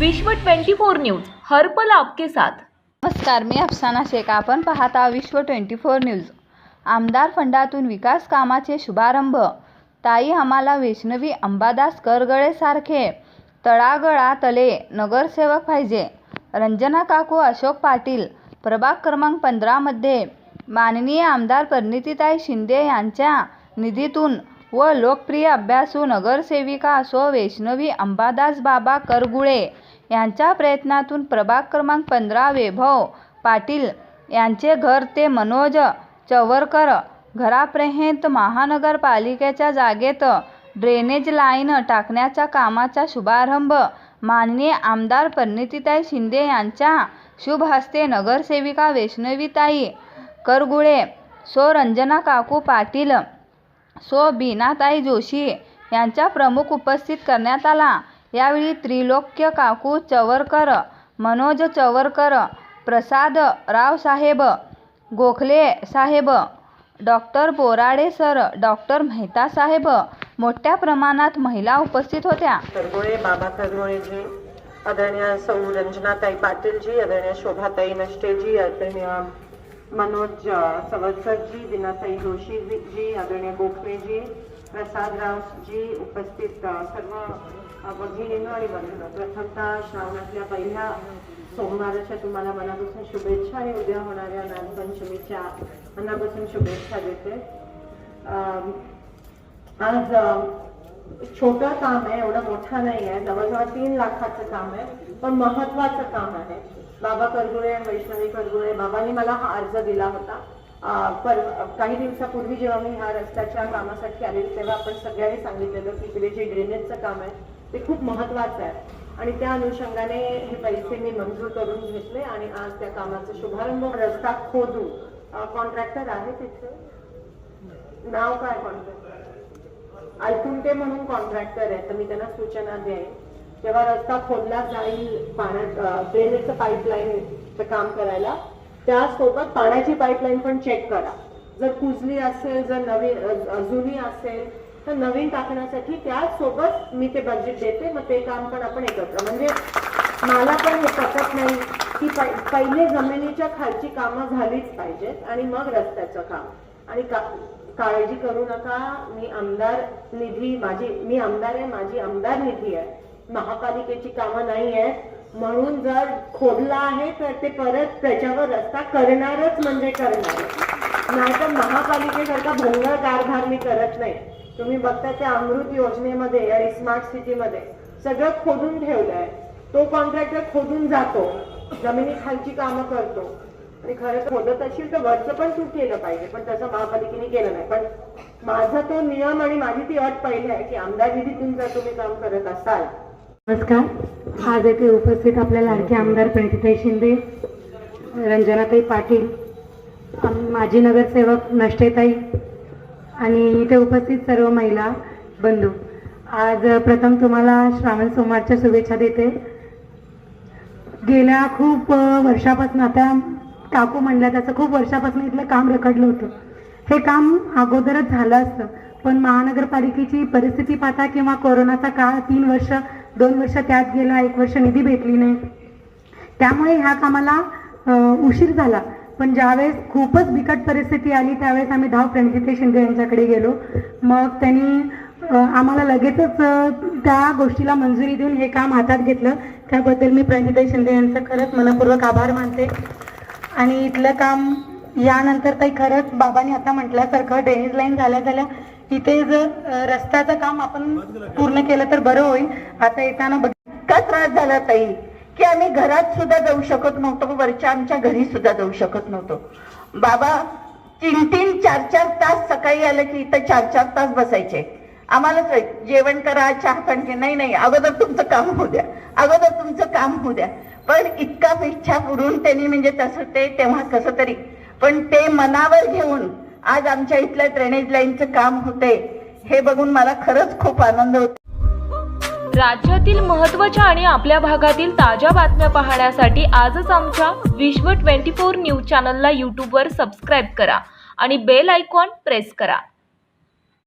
विश्व 24 न्यूज हर्पल आपके साथ. नमस्कार मी अफसाना शेख. आपण पाहता विश्व ट्वेंटी फोर न्यूज. आमदार फंडातून विकास कामाचे शुभारंभ. ताई आम्हाला वैष्णवी अंबादास करगळेसारखे तळागळा तले नगरसेवक पाहिजे. रंजना काकू अशोक पाटील प्रभाग क्रमांक पंधरामध्ये. माननीय आमदार परिणितीताई शिंदे यांच्या निधीतून व लोकप्रिय अभ्यासू नगरसेविका असो वैष्णवी अंबादास बाबा करगुळे यांच्या प्रयत्नातून प्रभाग क्रमांक पंधरा वैभव पाटील यांचे घर ते मनोज चवरकर घरापर्यंत महानगरपालिकेच्या जागेत ड्रेनेज लाईन टाकण्याच्या कामाचा शुभारंभ माननीय आमदार परिणितीताई शिंदे यांच्या शुभ हस्ते नगरसेविका वैष्णवीताई करगुळे सो रंजना काकू पाटील सो बीनाताई जोशी यांच्या प्रमुख उपस्थित करण्यात आला. यावेळी त्रिलोक्य काकू चवरकर मनोज चवरकर प्रसाद रावसाहेब गोखले साहेब doctor Borade sir doctor Mehta साहेब मोठ्या प्रमाणात महिला उपस्थित होत्या. करगोळे बाबा करगोळेजी आदरणीय सौ रंजनाताई पाटीलजी आदरणीय शोभाताई नष्टेजी आदरणीय मनोज सवत्सरजी सवरकरजी जोशी जी आदरणीय गोखलेजी प्रसादरावजी उपस्थित सर्व अ, भगिनींनो आणि बंधूंनो. प्रथमतः श्रावणातल्या पहिल्या सोमवाराच्या तुम्हाला मनापासून शुभेच्छा आणि उद्या होणाऱ्या नागपंचमीच्या मनापासून शुभेच्छा देते. आज छोटं काम आहे एवढं मोठा नाही आहे जवळजवळ तीन लाखाचं काम आहे पण महत्वाचं काम आहे. बाबा करगुळे आणि वैष्णवी करगुळे बाबांनी मला हा अर्ज दिला होता. पर काही दिवसापूर्वी जेव्हा मी ह्या रस्त्याच्या कामासाठी आलेली तेव्हा आपण सगळ्यांनी सांगितलेलं की इकडे जे ड्रेनेजचं काम आहे ते खूप महत्वाचं आहे. आणि त्या अनुषंगाने हे पैसे मी मंजूर करून घेतले आणि आज त्या कामाचा शुभारंभ. रस्ता खोदू. कॉन्ट्रॅक्टर आहे तिथे? नाव काय कॉन्ट्रॅक्टर अल्कुंटे म्हणून कॉन्ट्रॅक्टर आहे तर मी त्यांना सूचना देईन. जेव्हा रस्ता खोदला जाईल पाण्यात ड्रेनेजचं पाईपलाईनचं काम करायला त्यासोबत पाण्याची पाईपलाईन पण चेक करा. जर कुजली असेल जर नवीन जुनी असेल तर नवीन टाकण्यासाठी त्यासोबत मी ते बजेट देते. मग ते काम पण आपण एकत्र. म्हणजे मला पण हे पटत नाही की पहिले जमिनीच्या खालची कामं झालीच पाहिजेत आणि मग रस्त्याचं काम. आणि का काळजी करू नका. मी आमदार निधी माझी मी आमदार आहे माझी आमदार निधी आहे. महापालिकेची कामं नाही आहेत. म्हणून जर खोदला आहे तर ते परत त्याच्यावर रस्ता करणारच म्हणजे करणार. नाहीतर महापालिकेसारखा भोंगळ कारभार मी करत नाही. तुम्ही बघता त्या अमृत योजनेमध्ये आणि स्मार्ट सिटीमध्ये सगळं खोदून ठेवलं आहे तो कॉन्ट्रॅक्टर खोदून जातो. जमिनी खालची कामं करतो. आणि खरं तर असेल तर वरचं पण तू केलं पाहिजे पण तसं महापालिकेने केलं नाही. पण माझा तो नियम आणि माझी ती अट पहिली आहे की आमदार निधीतून जर तुम्ही काम करत असाल. नमस्कार. आज येथे उपस्थित आपल्या लाडके आमदार प्रणिताई शिंदे रंजनाताई पाटील माजी नगरसेवक नष्टेताई आणि इथे उपस्थित सर्व महिला बंधू. आज प्रथम तुम्हाला श्रावण सोमवारच्या शुभेच्छा देते. गेल्या खूप वर्षापासून आता काकू म्हणल्या त्याचं खूप वर्षापासून इथलं काम रखडलं होतं. हे काम अगोदरच झालं असतं. पण महानगरपालिकेची परिस्थिती पाहता किंवा कोरोनाचा काळ तीन वर्ष दोन वर्ष त्यात गेला एक वर्ष निधी भेटली नाही. त्यामुळे ह्या कामाला उशीर झाला. पण ज्यावेळेस खूपच बिकट परिस्थिती आली त्यावेळेस आम्ही धाव प्रणजिते शिंदे यांच्याकडे गेलो. मग त्यांनी आम्हाला लगेचच त्या गोष्टीला मंजुरी देऊन हे काम हातात घेतलं. त्याबद्दल मी प्रणजिते शिंदे यांचं खरंच मनपूर्वक आभार मानते. आणि इथलं काम यानंतर ताई खरंच बाबांनी आता म्हटल्यासारखं ड्रेनेज लाईन झाल्या झाल्या इथे जर रस्त्याचं काम आपण पूर्ण केलं तर बरं होईल. आता येताना बघ इतका त्रास झाला ताई की आम्ही घरात सुद्धा जाऊ शकत नव्हतो वरच्या आमच्या घरी सुद्धा जाऊ शकत नव्हतो. बाबा तीन तीन चार चार तास सकाळी आलं की इथं चार चार तास बसायचे. आम्हालाच जेवण करा चहा पाणी घे. नाही नाही अगोदर तुमचं काम होऊ द्या. अगोदर तुमचं काम होऊ द्या. पण इतका इच्छा पुरून त्यांनी म्हणजे तसं ते तेव्हा कसं तरी. पण ते मनावर घेऊन आज आमच्या इथल्या ड्रेनेज लाईनचं काम होते हे बघून मला खरंच खूप आनंद होतो. राज्यातील महत्त्वाच्या आणि आपल्या भागातील ताज्या बातम्या पाहण्यासाठी आजच आमच्या विश्व 24 न्यूज चॅनलला यूट्यूबवर सबस्क्राईब करा आणि बेल आयकॉन प्रेस करा.